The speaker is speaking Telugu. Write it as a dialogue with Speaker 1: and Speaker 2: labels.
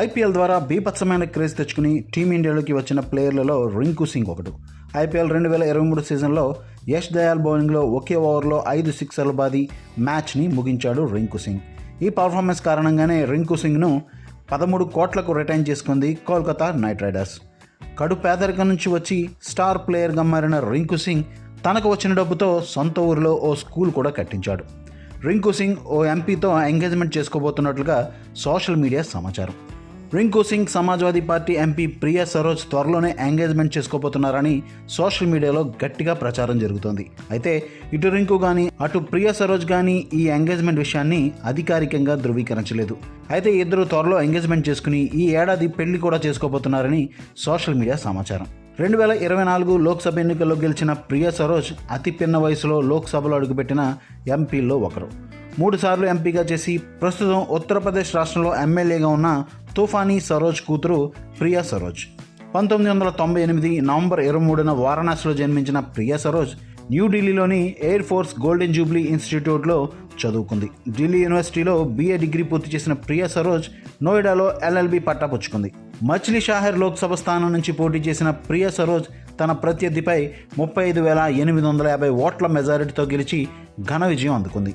Speaker 1: ఐపీఎల్ ద్వారా బీభత్సమైన క్రేజ్ తెచ్చుకుని టీమిండియాలోకి వచ్చిన ప్లేయర్లలో రింకు సింగ్ ఒకడు. ఐపీఎల్ రెండు వేల ఇరవై మూడు సీజన్లో యష్ దయాల్ బౌలింగ్లో ఒకే ఓవర్లో ఐదు సిక్సర్లు బాది మ్యాచ్ని ముగించాడు రింకు సింగ్. ఈ పర్ఫార్మెన్స్ కారణంగానే రింకు సింగ్ను పదమూడు కోట్లకు రిటైన్ చేసుకుంది కోల్కతా నైట్ రైడర్స్. కడు పేదరికం నుంచి వచ్చి స్టార్ ప్లేయర్గా మారిన రింకు సింగ్ తనకు వచ్చిన డబ్బుతో సొంత ఊరిలో ఓ స్కూల్ కూడా కట్టించాడు. రింకు సింగ్ ఓ ఎంపీతో ఎంగేజ్మెంట్ చేసుకోబోతున్నట్లుగా సోషల్ మీడియా సమాచారం. రింకు సింగ్ సమాజ్వాదీ పార్టీ ఎంపీ ప్రియా సరోజ్ త్వరలోనే ఎంగేజ్మెంట్ చేసుకోబోతున్నారని సోషల్ మీడియాలో గట్టిగా ప్రచారం జరుగుతోంది. అయితే ఇటు రింకు కానీ అటు ప్రియా సరోజ్ కానీ ఈ ఎంగేజ్మెంట్ విషయాన్ని అధికారికంగా ధృవీకరించలేదు. అయితే ఇద్దరు త్వరలో ఎంగేజ్మెంట్ చేసుకుని ఈ ఏడాది పెళ్ళి కూడా చేసుకోబోతున్నారని సోషల్ మీడియా సమాచారం. రెండు వేల ఇరవై నాలుగు లోక్సభ ఎన్నికల్లో గెలిచిన ప్రియా సరోజ్ అతి పిన్న వయసులో లోక్సభలో అడుగుపెట్టిన ఎంపీల్లో ఒకరు. మూడుసార్లు ఎంపీగా చేసి ప్రస్తుతం ఉత్తరప్రదేశ్ రాష్ట్రంలో ఎమ్మెల్యేగా ఉన్న తుఫానీ సరోజ్ కూతురు ప్రియా సరోజ్. పంతొమ్మిది వందల తొంభై ఎనిమిది నవంబర్ ఇరవై మూడున వారణాసిలో జన్మించిన ప్రియా సరోజ్ న్యూఢిల్లీలోని ఎయిర్ ఫోర్స్ గోల్డెన్ జూబ్లీ ఇన్స్టిట్యూట్లో చదువుకుంది. ఢిల్లీ యూనివర్సిటీలో బీఏ డిగ్రీ పూర్తి చేసిన ప్రియా సరోజ్ నోయిడాలో ఎల్ఎల్బి పట్టా పుచ్చుకుంది. మచిలీ షాహెర్ లోక్సభ స్థానం నుంచి పోటీ చేసిన ప్రియా సరోజ్ తన ప్రత్యర్థిపై ముప్పై ఐదు వేల ఎనిమిది వందల యాభై ఓట్ల మెజారిటీతో గెలిచి ఘన విజయం అందుకుంది.